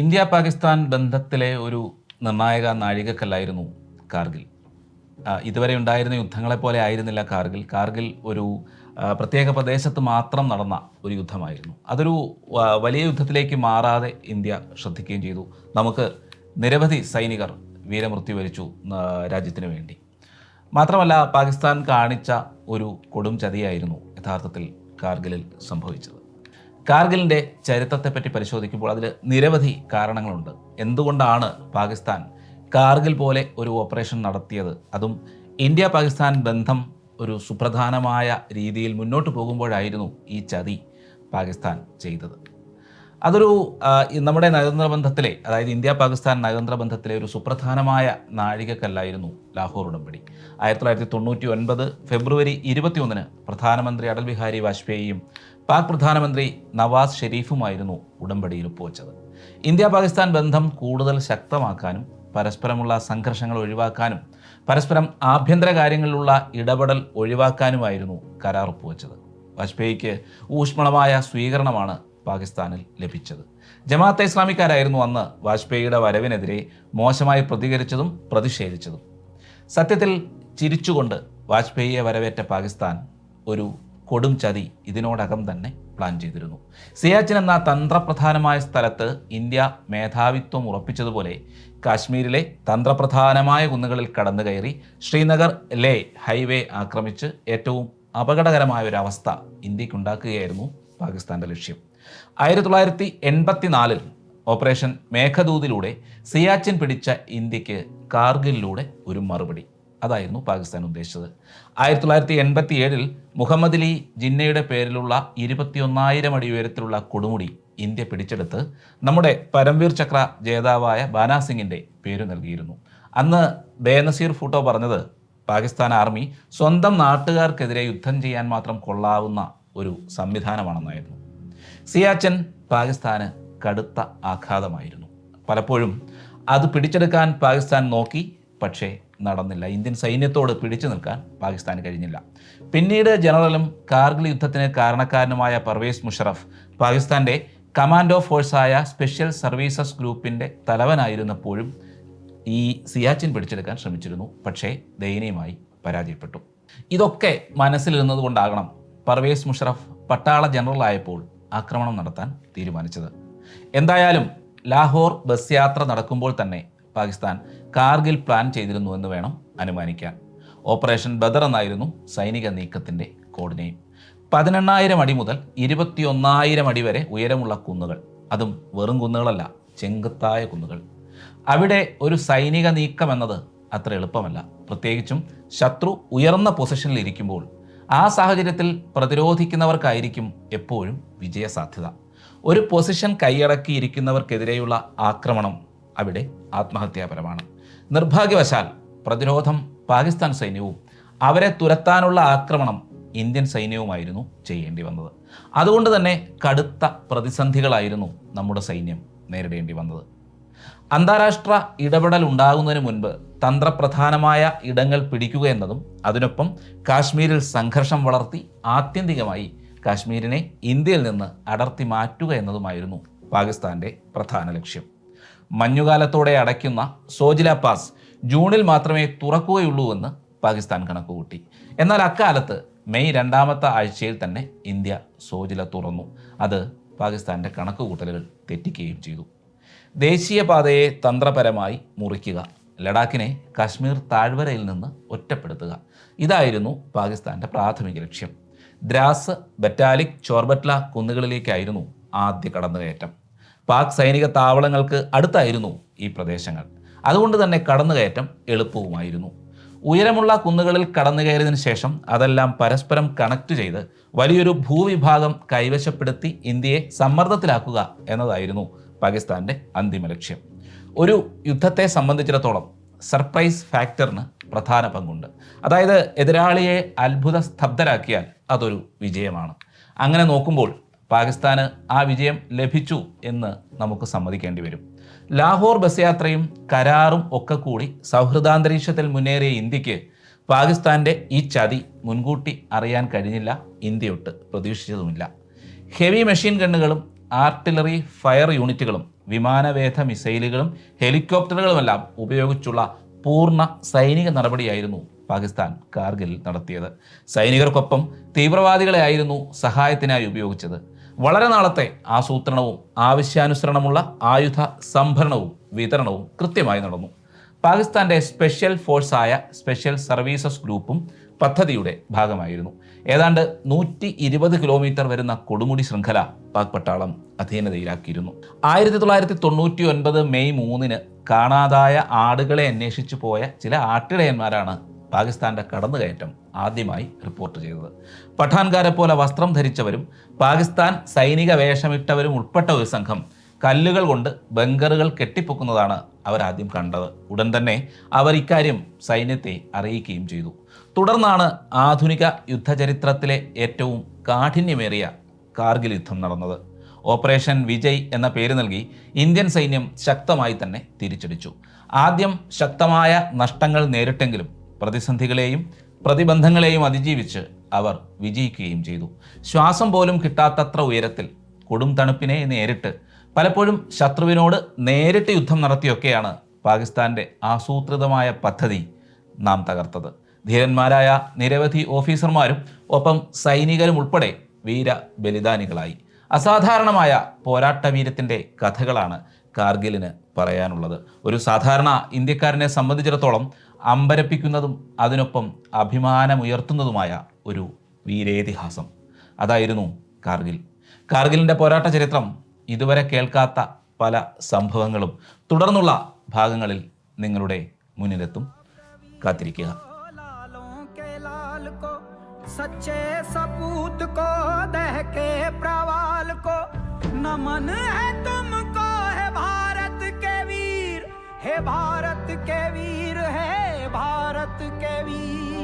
India Pakistan ബന്ധത്തിലെ ഒരു നിർണായക നാഴികക്കല്ലായിരുന്നു കാർഗിൽ. ഇതുവരെ ഉണ്ടായിരുന്ന യുദ്ധങ്ങളെ പോലെ ആയിരുന്നില്ല കാർഗിൽ. കാർഗിൽ ഒരു പ്രത്യേക പ്രദേശത്ത് മാത്രം നടന്ന ഒരു യുദ്ധമായിരുന്നു. അതൊരു വലിയ യുദ്ധത്തിലേക്ക് മാറാതെ ഇന്ത്യ ശ്രദ്ധിക്കുകയും ചെയ്തു. നമുക്ക് നിരവധി സൈനികർ വീരമൃത്യു വരിച്ചു രാജ്യത്തിന് വേണ്ടി. മാത്രമല്ല പാകിസ്ഥാൻ കാണിച്ച ഒരു കൊടും ചതിയായിരുന്നു യഥാർത്ഥത്തിൽ കാർഗിലിൽ സംഭവിച്ചത്. കാർഗിലിന്റെ ചരിത്രത്തെപ്പറ്റി പരിശോധിക്കുമ്പോൾ അതിൽ നിരവധി കാരണങ്ങളുണ്ട്. എന്തുകൊണ്ടാണ് പാകിസ്ഥാൻ കാർഗിൽ പോലെ ഒരു ഓപ്പറേഷൻ നടത്തിയത്? അതും ഇന്ത്യ പാകിസ്ഥാൻ ബന്ധം ഒരു സുപ്രധാനമായ രീതിയിൽ മുന്നോട്ട് പോകുമ്പോഴായിരുന്നു ഈ ചതി പാകിസ്ഥാൻ ചെയ്തത്. അതൊരു നമ്മുടെ നയതന്ത്ര ബന്ധത്തിലെ അതായത് ഇന്ത്യ പാകിസ്ഥാൻ നയതന്ത്ര ബന്ധത്തിലെ ഒരു സുപ്രധാനമായ നാഴികക്കല്ലായിരുന്നു ലാഹോർ ഉടമ്പടി. ആയിരത്തി തൊള്ളായിരത്തി തൊണ്ണൂറ്റി ഒൻപത് ഫെബ്രുവരി ഇരുപത്തിയൊന്നിന് പ്രധാനമന്ത്രി അടൽ ബിഹാരി വാജ്പേയിയും പാക് പ്രധാനമന്ത്രി നവാസ് ഷെരീഫുമായിരുന്നു ഉടമ്പടിയിൽ ഒപ്പുവെച്ചത്. ഇന്ത്യ പാകിസ്ഥാൻ ബന്ധം കൂടുതൽ ശക്തമാക്കാനും പരസ്പരമുള്ള സംഘർഷങ്ങൾ ഒഴിവാക്കാനും പരസ്പരം ആഭ്യന്തര കാര്യങ്ങളിലുള്ള ഇടപെടൽ ഒഴിവാക്കാനുമായിരുന്നു കരാർ ഒപ്പുവെച്ചത്. വാജ്പേയിക്ക് ഊഷ്മളമായ സ്വീകരണമാണ് പാകിസ്ഥാനിൽ ലഭിച്ചത്. ജമാഅത്തെ ഇസ്ലാമിക്കാരായിരുന്നു അന്ന് വാജ്പേയിയുടെ വരവിനെതിരെ മോശമായി പ്രതികരിച്ചതും പ്രതിഷേധിച്ചതും. സത്യത്തിൽ ചിരിച്ചുകൊണ്ട് വാജ്പേയിയെ വരവേറ്റ പാകിസ്ഥാൻ ഒരു കൊടും ചതി ഇതിനോടകം തന്നെ പ്ലാൻ ചെയ്തിരുന്നു. സിയാച്ചിൻ എന്ന തന്ത്രപ്രധാനമായ സ്ഥലത്ത് ഇന്ത്യ മേധാവിത്വം ഉറപ്പിച്ചതുപോലെ കാശ്മീരിലെ തന്ത്രപ്രധാനമായ കുന്നുകളിൽ കടന്നു കയറി ശ്രീനഗർ ലേ ഹൈവേ ആക്രമിച്ച് ഏറ്റവും അപകടകരമായ ഒരു അവസ്ഥ ഇന്ത്യക്കുണ്ടാക്കുകയായിരുന്നു പാകിസ്ഥാന്റെ ലക്ഷ്യം. ആയിരത്തി തൊള്ളായിരത്തി എൺപത്തിനാലിൽ ഓപ്പറേഷൻ മേഘദൂതിലൂടെ സിയാച്ചിൻ പിടിച്ച ഇന്ത്യയ്ക്ക് കാർഗിലിലൂടെ ഒരു മറുപടി. അതായിരുന്നു പാകിസ്ഥാൻ ഉദ്ദേശിച്ചത്. ആയിരത്തി തൊള്ളായിരത്തി എൺപത്തി ഏഴിൽ മുഹമ്മദ് അലി ജിന്നയുടെ പേരിലുള്ള ഇരുപത്തിയൊന്നായിരം അടി ഉയരത്തിലുള്ള കൊടുമുടി ഇന്ത്യ പിടിച്ചെടുത്ത് നമ്മുടെ പരംവീർ ചക്ര ജേതാവായ ബാനാസിംഗിന്റെ പേര് നൽകിയിരുന്നു. അന്ന് ബേനസീർ ഫൂട്ടോ പറഞ്ഞത് പാകിസ്ഥാൻ ആർമി സ്വന്തം നാട്ടുകാർക്കെതിരെ യുദ്ധം ചെയ്യാൻ മാത്രം കൊള്ളാവുന്ന ഒരു സംവിധാനമാണെന്നായിരുന്നു. സിയാച്ചൻ പാകിസ്ഥാന് കടുത്ത ആഘാതമായിരുന്നു. പലപ്പോഴും അത് പിടിച്ചെടുക്കാൻ പാകിസ്ഥാൻ നോക്കി പക്ഷേ നടന്നില്ല. ഇന്ത്യൻ സൈന്യത്തോട് പിടിച്ചു നിൽക്കാൻ പാകിസ്ഥാൻ കഴിഞ്ഞില്ല. പിന്നീട് ജനറലും കാർഗിൽ യുദ്ധത്തിന് കാരണക്കാരനുമായ പർവേസ് മുഷറഫ് പാകിസ്ഥാന്റെ കമാൻഡോ ഫോഴ്സായ സ്പെഷ്യൽ സർവീസസ് ഗ്രൂപ്പിന്റെ തലവനായിരുന്നപ്പോഴും ഈ സിയാച്ചിൻ പിടിച്ചെടുക്കാൻ ശ്രമിച്ചിരുന്നു. പക്ഷേ ദയനീയമായി പരാജയപ്പെട്ടു. ഇതൊക്കെ മനസ്സിലിരുന്നത് കൊണ്ടാകണം പർവേസ് മുഷറഫ് പട്ടാള ജനറൽ ആയപ്പോൾ ആക്രമണം നടത്താൻ തീരുമാനിച്ചത്. എന്തായാലും ലാഹോർ ബസ് യാത്ര നടക്കുമ്പോൾ തന്നെ പാകിസ്ഥാൻ കാർഗിൽ പ്ലാൻ ചെയ്തിരുന്നു എന്ന് വേണം അനുമാനിക്കാൻ. ഓപ്പറേഷൻ ബദർ എന്നായിരുന്നു സൈനിക നീക്കത്തിന്റെ കോഡ് നെയിം പതിനെണ്ണായിരം അടി മുതൽ ഇരുപത്തിയൊന്നായിരം അടി വരെ ഉയരമുള്ള കുന്നുകൾ. അതും വെറും കുന്നുകളല്ല ചെങ്കത്തായ കുന്നുകൾ. അവിടെ ഒരു സൈനിക നീക്കം എന്നത് അത്ര എളുപ്പമല്ല. പ്രത്യേകിച്ചും ശത്രു ഉയർന്ന പൊസിഷനിൽ ഇരിക്കുമ്പോൾ ആ സാഹചര്യത്തിൽ പ്രതിരോധിക്കുന്നവർക്കായിരിക്കും എപ്പോഴും വിജയസാധ്യത. ഒരു പൊസിഷൻ കൈയടക്കിയിരിക്കുന്നവർക്കെതിരെയുള്ള ആക്രമണം അവിടെ ആത്മഹത്യാപരമാണ്. നിർഭാഗ്യവശാൽ പ്രതിരോധം പാകിസ്ഥാൻ സൈന്യവും അവരെ തുരത്താനുള്ള ആക്രമണം ഇന്ത്യൻ സൈന്യവുമായിരുന്നു ചെയ്യേണ്ടി വന്നത്. അതുകൊണ്ട് തന്നെ കടുത്ത പ്രതിസന്ധികളായിരുന്നു നമ്മുടെ സൈന്യം നേരിടേണ്ടി വന്നത്. അന്താരാഷ്ട്ര ഇടപെടൽ ഉണ്ടാകുന്നതിന് മുൻപ് തന്ത്രപ്രധാനമായ ഇടങ്ങൾ പിടിക്കുക എന്നതും അതിനൊപ്പം കാശ്മീരിൽ സംഘർഷം വളർത്തി ആത്യന്തികമായി കാശ്മീരിനെ ഇന്ത്യയിൽ നിന്ന് അടർത്തി മാറ്റുക എന്നതുമായിരുന്നു പാകിസ്ഥാന്റെ പ്രധാന ലക്ഷ്യം. മഞ്ഞുകാലത്തോടെ അടയ്ക്കുന്ന സോജില പാസ് ജൂണിൽ മാത്രമേ തുറക്കുകയുള്ളൂ എന്ന് പാകിസ്ഥാൻ കണക്കുകൂട്ടി. എന്നാൽ അക്കാലത്ത് മെയ് രണ്ടാമത്തെ ആഴ്ചയിൽ തന്നെ ഇന്ത്യ സോജില തുറന്നു. അത് പാകിസ്ഥാന്റെ കണക്കുകൂട്ടലുകൾ തെറ്റിക്കുകയും ചെയ്തു. ദേശീയപാതയെ തന്ത്രപരമായി മുറിക്കുക ലഡാക്കിനെ കാശ്മീർ താഴ്വരയിൽ നിന്ന് ഒറ്റപ്പെടുത്തുക ഇതായിരുന്നു പാകിസ്ഥാന്റെ പ്രാഥമിക ലക്ഷ്യം. ദ്രാസ് ബറ്റാലിക് ചോർബറ്റ്ല കുന്നുകളിലേക്കായിരുന്നു ആദ്യ കടന്നുകയറ്റം. പാക് സൈനിക താവളങ്ങൾക്ക് അടുത്തായിരുന്നു ഈ പ്രദേശങ്ങൾ. അതുകൊണ്ട് തന്നെ കടന്നുകയറ്റം എളുപ്പവുമായിരുന്നു. ഉയരമുള്ള കുന്നുകളിൽ കടന്നു കയറിയതിനു ശേഷം അതെല്ലാം പരസ്പരം കണക്ട് ചെയ്ത് വലിയൊരു ഭൂവിഭാഗം കൈവശപ്പെടുത്തി ഇന്ത്യയെ സമ്മർദ്ദത്തിലാക്കുക എന്നതായിരുന്നു പാകിസ്ഥാന്റെ അന്തിമ ലക്ഷ്യം. ഒരു യുദ്ധത്തെ സംബന്ധിച്ചിടത്തോളം സർപ്രൈസ് ഫാക്ടറിന് പ്രധാന പങ്കുണ്ട്. അതായത് എതിരാളിയെ അത്ഭുത സ്തബ്ധരാക്കിയാൽ അതൊരു വിജയമാണ്. അങ്ങനെ നോക്കുമ്പോൾ പാകിസ്ഥാന് ആ വിജയം ലഭിച്ചു എന്ന് നമുക്ക് സമ്മതിക്കേണ്ടി വരും. ലാഹോർ ബസ് യാത്രയും കരാറും ഒക്കെ കൂടി സൗഹൃദാന്തരീക്ഷത്തിൽ മുന്നേറിയ ഇന്ത്യയ്ക്ക് പാകിസ്ഥാന്റെ ഈ ചതി മുൻകൂട്ടി അറിയാൻ കഴിഞ്ഞില്ല ഇന്ത്യയൊട്ട് പ്രതീക്ഷിച്ചതുമില്ല. ഹെവി മെഷീൻ ഗണ്ണുകളും ആർട്ടിലറി ഫയർ യൂണിറ്റുകളും വിമാനവേധ മിസൈലുകളും ഹെലികോപ്റ്ററുകളുമെല്ലാം ഉപയോഗിച്ചുള്ള പൂർണ സൈനിക നടപടിയായിരുന്നു പാകിസ്ഥാൻ കാർഗിൽ നടത്തിയത്. സൈനികർക്കൊപ്പം തീവ്രവാദികളെ ആയിരുന്നു സഹായത്തിനായി ഉപയോഗിച്ചത്. വളരെ നാളത്തെ ആസൂത്രണവും ആവശ്യാനുസരണമുള്ള ആയുധ സംഭരണവും വിതരണവും കൃത്യമായി നടന്നു. പാകിസ്ഥാന്റെ സ്പെഷ്യൽ ഫോഴ്സായ സ്പെഷ്യൽ സർവീസസ് ഗ്രൂപ്പും പദ്ധതിയുടെ ഭാഗമായിരുന്നു. ഏതാണ്ട് നൂറ്റി ഇരുപത് കിലോമീറ്റർ വരുന്ന കൊടുമുടി ശൃംഖല പാക് പട്ടാളം അധീനതയിലാക്കിയിരുന്നു. ആയിരത്തി തൊള്ളായിരത്തി തൊണ്ണൂറ്റി ഒൻപത് മെയ് മൂന്നിന് കാണാതായ ആടുകളെ അന്വേഷിച്ചു പോയ ചില ആട്ടിടയന്മാരാണ് പാകിസ്ഥാന്റെ കടന്നുകയറ്റം ആദ്യമായി റിപ്പോർട്ട് ചെയ്തത്. പഠാൻകാരെ പോലെ വസ്ത്രം ധരിച്ചവരും പാകിസ്ഥാൻ സൈനിക വേഷമിട്ടവരും ഉൾപ്പെട്ട ഒരു സംഘം കല്ലുകൾ കൊണ്ട് ബങ്കറുകൾ കെട്ടിപ്പൊക്കുന്നതാണ് അവരാദ്യം കണ്ടത്. ഉടൻ തന്നെ അവർ ഇക്കാര്യം സൈന്യത്തെ അറിയിക്കുകയും ചെയ്തു. തുടർന്നാണ് ആധുനിക യുദ്ധചരിത്രത്തിലെ ഏറ്റവും കാഠിന്യമേറിയ കാർഗിൽ യുദ്ധം നടന്നത്. ഓപ്പറേഷൻ വിജയ് എന്ന പേര് നൽകി ഇന്ത്യൻ സൈന്യം ശക്തമായി തന്നെ തിരിച്ചടിച്ചു. ആദ്യം ശക്തമായ നഷ്ടങ്ങൾ നേരിട്ടെങ്കിലും പ്രതിസന്ധികളെയും പ്രതിബന്ധങ്ങളെയും അതിജീവിച്ച് അവർ വിജയിക്കുകയും ചെയ്തു. ശ്വാസം പോലും കിട്ടാത്തത്ര ഉയരത്തിൽ കൊടും തണുപ്പിനെ നേരിട്ട് പലപ്പോഴും ശത്രുവിനോട് നേരിട്ട് യുദ്ധം നടത്തിയൊക്കെയാണ് പാകിസ്ഥാന്റെ ആസൂത്രിതമായ പദ്ധതി നാം തകർത്തത്. ധീരന്മാരായ നിരവധി ഓഫീസർമാരും ഒപ്പം സൈനികരും ഉൾപ്പെടെ വീര ബലിദാനികളായി. അസാധാരണമായ പോരാട്ടവീരത്തിന്റെ കഥകളാണ് കാർഗിലിന് പറയാനുള്ളത് ഒരു സാധാരണ ഇന്ത്യക്കാരനെ സംബന്ധിച്ചിടത്തോളം അമ്പരപ്പിക്കുന്നതും അതിനൊപ്പം അഭിമാനമുയർത്തുന്നതുമായ ഒരു വീരേതിഹാസം അതായിരുന്നു കാർഗിൽ കാർഗിലിൻ്റെ പോരാട്ട ചരിത്രം ഇതുവരെ കേൾക്കാത്ത പല സംഭവങ്ങളും തുടർന്നുള്ള ഭാഗങ്ങളിൽ നിങ്ങളുടെ മുന്നിലെത്തും കാത്തിരിക്കുക लालों के लाल को सच्चे सपूत को दह के प्रवाल को नमन है तुमको भारत के वीर है भारत के वीर।